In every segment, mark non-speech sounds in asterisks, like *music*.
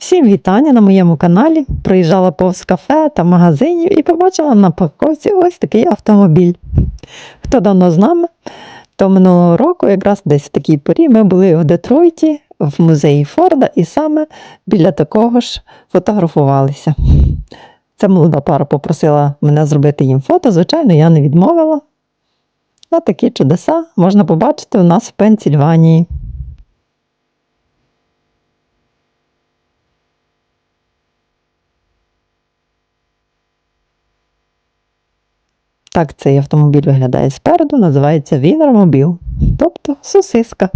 Всім вітання на моєму каналі. Проїжджала повз кафе та магазинів і побачила на парковці ось такий автомобіль. Хто давно з нами, то минулого року, якраз десь в такій порі, ми були в Детройті, в музеї Форда, і саме біля такого ж фотографувалися. Ця молода пара попросила мене зробити їм фото. Звичайно, я не відмовила. А такі чудеса можна побачити у нас в Пенсільванії. Так цей автомобіль виглядає спереду, називається Вінермобіл, тобто сосиска.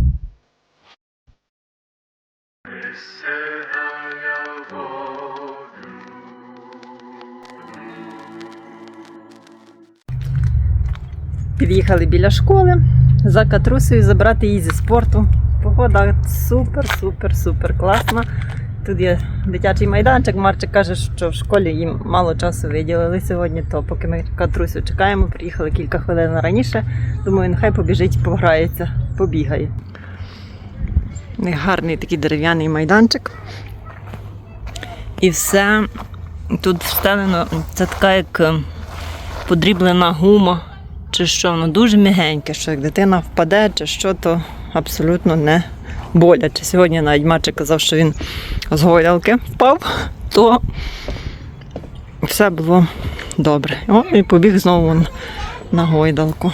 Під'їхали біля школи за катрусею забрати її зі спорту. Погода супер, супер, супер класна. Тут є дитячий майданчик. Марчик каже, що в школі їм мало часу виділили сьогодні, то поки ми катрусю чекаємо, приїхали кілька хвилин раніше. Думаю, нехай побіжить, пограється, побігає. Гарний такий дерев'яний майданчик. І все тут встелено, це така як е, подріблена гума, чи що, воно дуже м'ягеньке, що як дитина впаде, чи що, то абсолютно не боляче. Сьогодні навіть Марчик казав, що він з гойдалки впав, то все було добре. О, і побіг знову на гойдалку.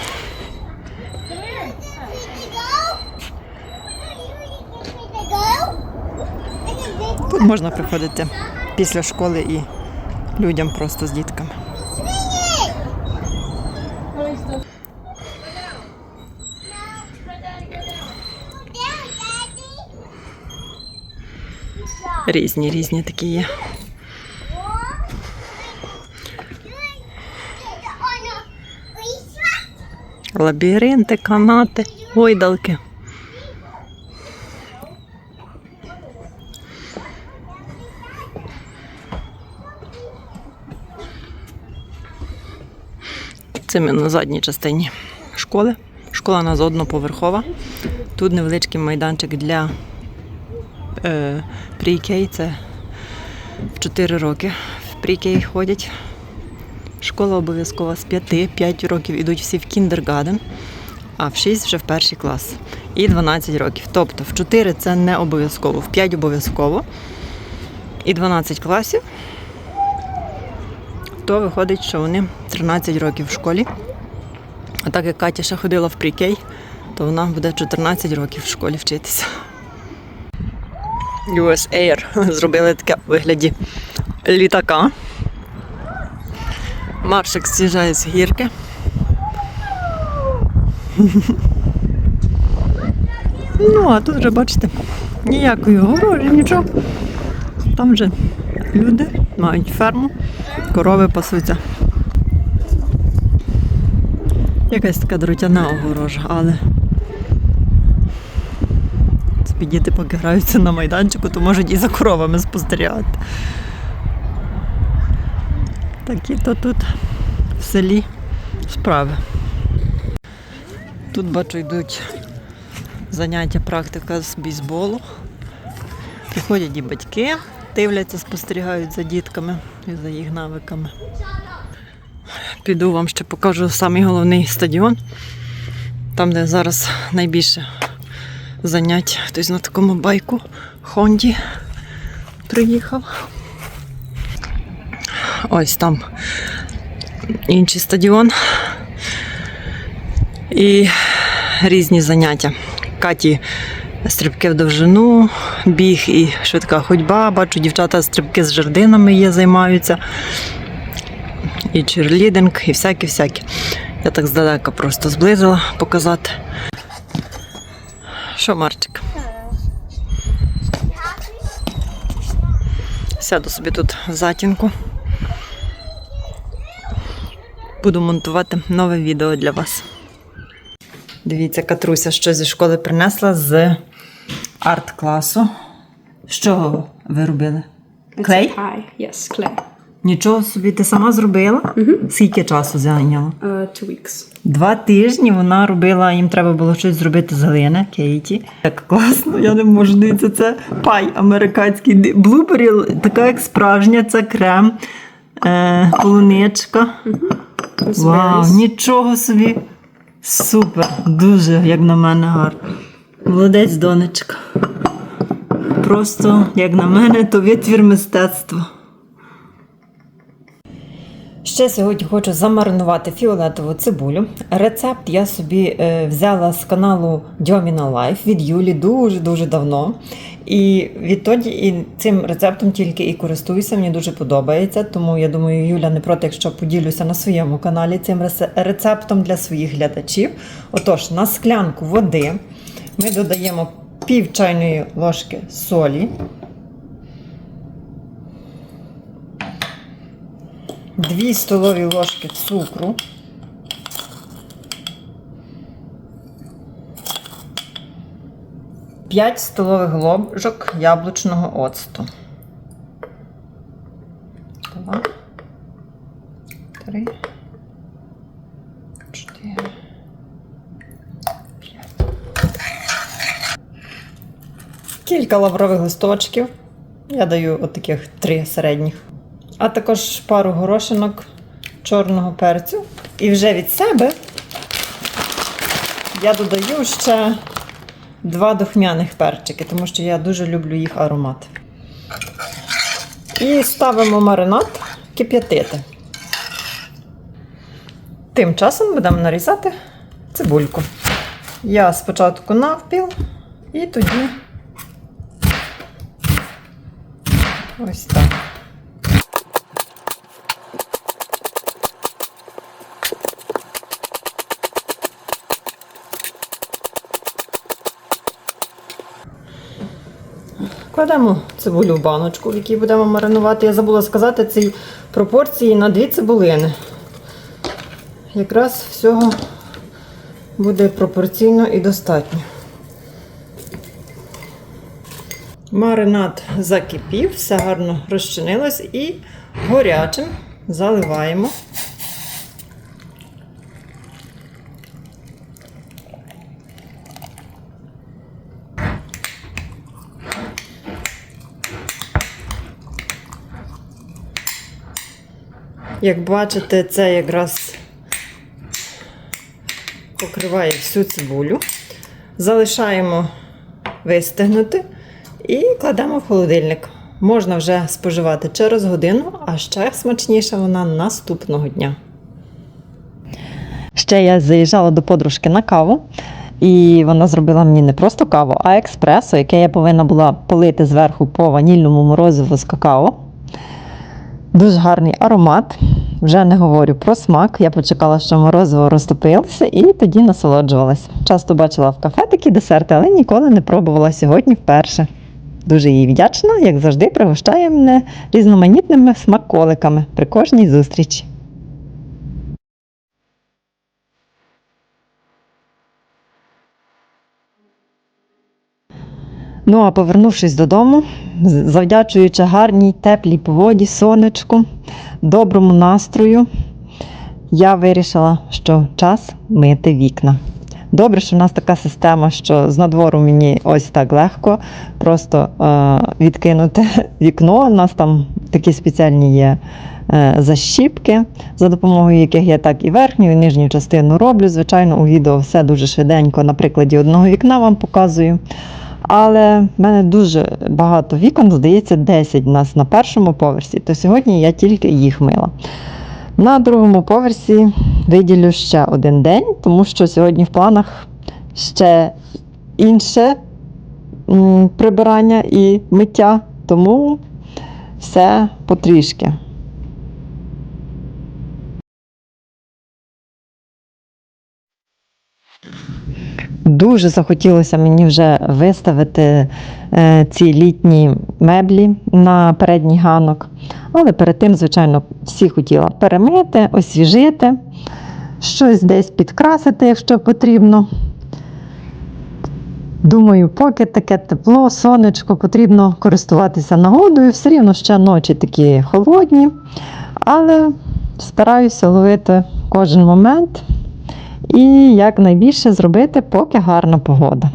Тут можна приходити після школи і людям просто з дітками. Різні, різні такі є. Лабіринти, канати, гойдалки. Це ми на задній частині школи. Школа у нас одноповерхова. Тут невеличкий майданчик для е, pre-K, це в 4 роки в pre-K ходять. Школа обов'язкова з 5-5 років ідуть всі в кіндергаден, а в 6 вже в перший клас. І 12 років. Тобто в 4 це не обов'язково, в 5 обов'язково. І 12 класів. То виходить, що вони 13 років в школі. А так як Катя ще ходила в pre-K, то вона буде 14 років в школі вчитися. US Air *laughs* зробили таке у вигляді літака. Маршик з'їжджає з гірки. *laughs* Ну, а тут вже бачите, ніякої огорожі, нічого. Там вже люди мають ферму, корови пасуться. Якась така дротяна огорожа, але собі діти поки граються на майданчику, то можуть і за коровами спостерігати. Такі то тут в селі справи. Тут бачу йдуть заняття, практика з бейсболу. Приходять і батьки, дивляться, спостерігають за дітками і за їх навиками. Піду вам ще покажу самий головний стадіон, там, де зараз найбільше занять. Хтось на такому байку Хонді приїхав. Ось там інший стадіон. І різні заняття. Каті стрибки в довжину, біг і швидка ходьба. Бачу, дівчата стрибки з жердинами є, займаються. І черлідинг, і всякі-всякі. Я так здалека просто зблизила показати. Що, Марчик? Сяду собі тут в затінку. Буду монтувати нове відео для вас. Дивіться, Катруся що зі школи принесла з арт-класу. Що ви робили? Клей? Yes, clay. Нічого собі ти сама зробила? Угу. Скільки часу зайняло? Uh, two weeks. Два тижні вона робила, їм треба було щось зробити з глини, Кейті. Так класно, я не можу дивитися. Це пай американський. Блубері така як справжня, це крем, е, полуничка. With Вау, нічого собі. Супер, дуже, як на мене, гарно. Молодець, донечка. Просто, як на мене, то витвір мистецтва. Ще сьогодні хочу замаринувати фіолетову цибулю. Рецепт я собі е, взяла з каналу Дьоміна Лайф від Юлі дуже-дуже давно. І відтоді і цим рецептом тільки і користуюся, мені дуже подобається. Тому я думаю, Юля не проти, якщо поділюся на своєму каналі цим рецептом для своїх глядачів. Отож, на склянку води ми додаємо пів чайної ложки солі. Дві столові ложки цукру. П'ять столових ложок яблучного оцту. Два. Три. Чотири. П'ять. Кілька лаврових листочків. Я даю от три середніх а також пару горошинок чорного перцю. І вже від себе я додаю ще два духмяних перчики, тому що я дуже люблю їх аромат. І ставимо маринад кип'ятити. Тим часом будемо нарізати цибульку. Я спочатку навпіл і тоді ось так. Кладемо цибулю в баночку, в якій будемо маринувати. Я забула сказати ці пропорції на дві цибулини. Якраз всього буде пропорційно і достатньо. Маринад закипів, все гарно розчинилось і горячим заливаємо. Як бачите, це якраз покриває всю цибулю. Залишаємо вистигнути і кладемо в холодильник. Можна вже споживати через годину, а ще смачніша вона наступного дня. Ще я заїжджала до подружки на каву, і вона зробила мені не просто каву, а експресо, яке я повинна була полити зверху по ванільному морозиву з какао. Дуже гарний аромат. Вже не говорю про смак. Я почекала, що морозиво розтопилося, і тоді насолоджувалась. Часто бачила в кафе такі десерти, але ніколи не пробувала сьогодні вперше. Дуже їй вдячна, як завжди, пригощає мене різноманітними смаколиками при кожній зустрічі. Ну а повернувшись додому, завдячуючи гарній теплій погоді, сонечку, доброму настрою, я вирішила, що час мити вікна. Добре, що в нас така система, що з надвору мені ось так легко просто е, відкинути *laughs* вікно. У нас там такі спеціальні є е, защіпки, за допомогою яких я так і верхню, і нижню частину роблю. Звичайно, у відео все дуже швиденько на прикладі одного вікна вам показую. Але в мене дуже багато вікон, здається, 10 у нас на першому поверсі, то сьогодні я тільки їх мила. На другому поверсі виділю ще один день, тому що сьогодні в планах ще інше прибирання і миття, тому все потрішки. Дуже захотілося мені вже виставити е, ці літні меблі на передній ганок. Але перед тим, звичайно, всі хотіла перемити, освіжити, щось десь підкрасити, якщо потрібно. Думаю, поки таке тепло, сонечко, потрібно користуватися нагодою. Все рівно ще ночі такі холодні, але стараюся ловити кожен момент і якнайбільше зробити, поки гарна погода.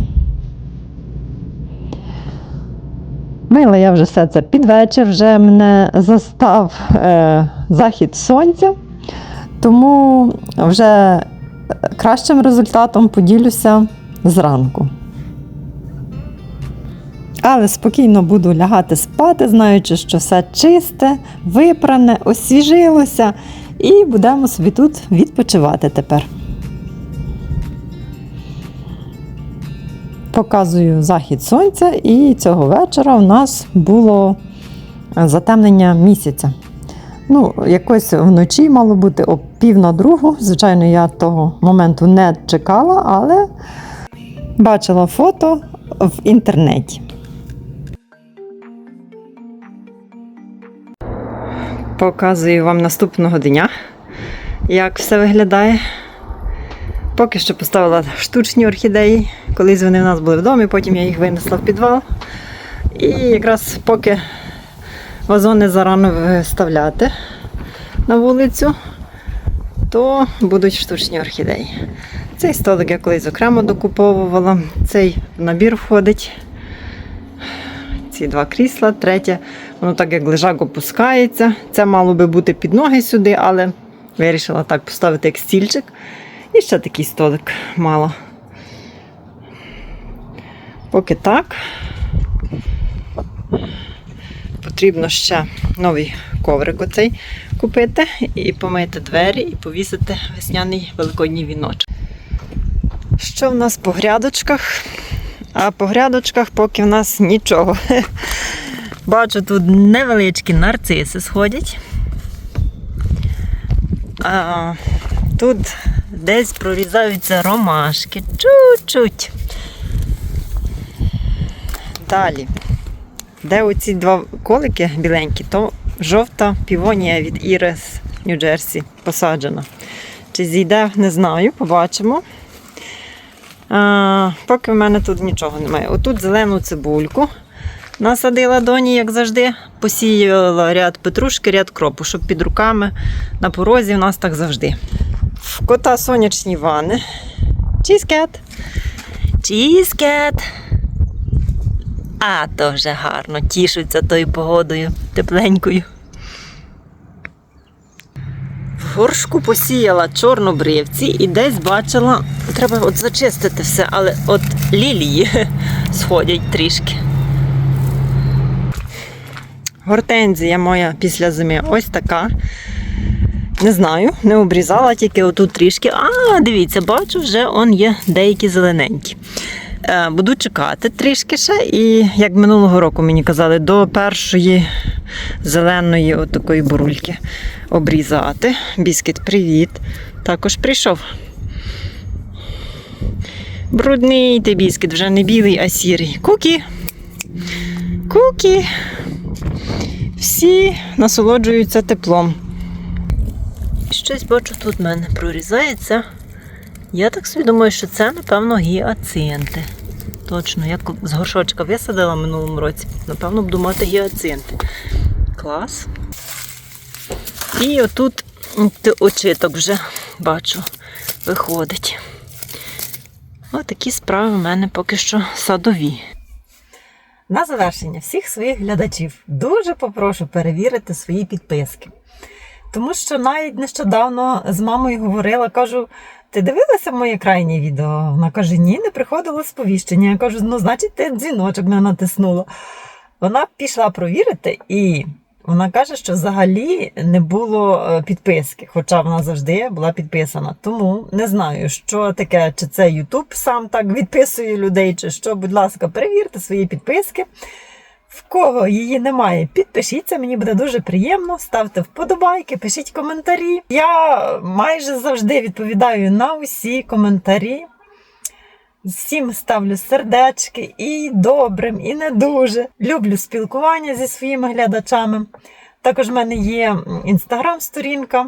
Мила я вже все це під вечір, вже мене застав е, захід сонця, тому вже кращим результатом поділюся зранку. Але спокійно буду лягати спати, знаючи, що все чисте, випране, освіжилося, і будемо собі тут відпочивати тепер. Показую захід сонця, і цього вечора у нас було затемнення місяця. Ну, якось вночі мало бути о пів на другу. Звичайно, я того моменту не чекала, але бачила фото в інтернеті. Показую вам наступного дня, як все виглядає. Поки що поставила штучні орхідеї. Колись вони в нас були в домі, потім я їх винесла в підвал. І якраз поки вазони зарано виставляти на вулицю, то будуть штучні орхідеї. Цей столик я колись окремо докуповувала, цей набір входить. Ці два крісла, третє, воно так як лежак опускається. Це мало би бути під ноги сюди, але вирішила так поставити як стільчик. І ще такий столик мало. Поки так. Потрібно ще новий коврик оцей купити і помити двері, і повісити весняний великодній віночок. Що в нас по грядочках? А по грядочках поки в нас нічого. *laughs* Бачу, тут невеличкі нарциси сходять. А, тут десь прорізаються ромашки. Чуть-чуть. Далі. Де оці два колики біленькі, то жовта півонія від Ірес Нью-Джерсі посаджена. Чи зійде, не знаю, побачимо. А, поки в мене тут нічого немає. Отут зелену цибульку насадила доні, як завжди. Посіяла ряд петрушки, ряд кропу, щоб під руками на порозі в нас так завжди. В кота сонячні вани. Чізкет. Чізкет. А, то вже гарно. Тішуться тою погодою тепленькою. В горшку посіяла чорнобривці і десь бачила, треба от зачистити все, але от лілії *laughs* сходять трішки. Гортензія моя після зими ось така. Не знаю, не обрізала, тільки отут трішки. А, дивіться, бачу, вже он є деякі зелененькі. Е, Буду чекати трішки ще. І як минулого року мені казали, до першої зеленої от бурульки обрізати. Біскіт, привіт. Також прийшов. Брудний ти біскіт, вже не білий, а сірий. Кукі. Кукі. Всі насолоджуються теплом. Щось бачу, тут в мене прорізається. Я так собі думаю, що це, напевно, гіацинти. Точно, як з горшочка висадила минулому році. Напевно, буду мати гіацинти. Клас. І отут очиток вже бачу, виходить. Отакі справи в мене поки що садові. На завершення всіх своїх глядачів дуже попрошу перевірити свої підписки. Тому що навіть нещодавно з мамою говорила, кажу, ти дивилася моє крайнє відео? Вона каже, ні, не приходило сповіщення. Я кажу, ну, значить, ти дзвіночок не натиснула. Вона пішла провірити і вона каже, що взагалі не було е, підписки, хоча вона завжди була підписана. Тому не знаю, що таке, чи це Ютуб сам так відписує людей, чи що. Будь ласка, перевірте свої підписки. В кого її немає, підпишіться, мені буде дуже приємно. Ставте вподобайки, пишіть коментарі. Я майже завжди відповідаю на усі коментарі. Всім ставлю сердечки і добрим, і не дуже. Люблю спілкування зі своїми глядачами. Також в мене є інстаграм-сторінка.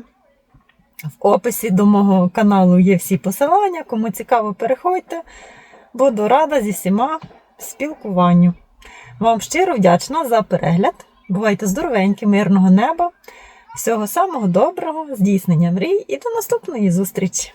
В описі до мого каналу є всі посилання. Кому цікаво, переходьте. Буду рада зі всіма спілкуванню. Вам щиро вдячна за перегляд. Бувайте здоровенькі, мирного неба, всього самого доброго, здійснення мрій і до наступної зустрічі!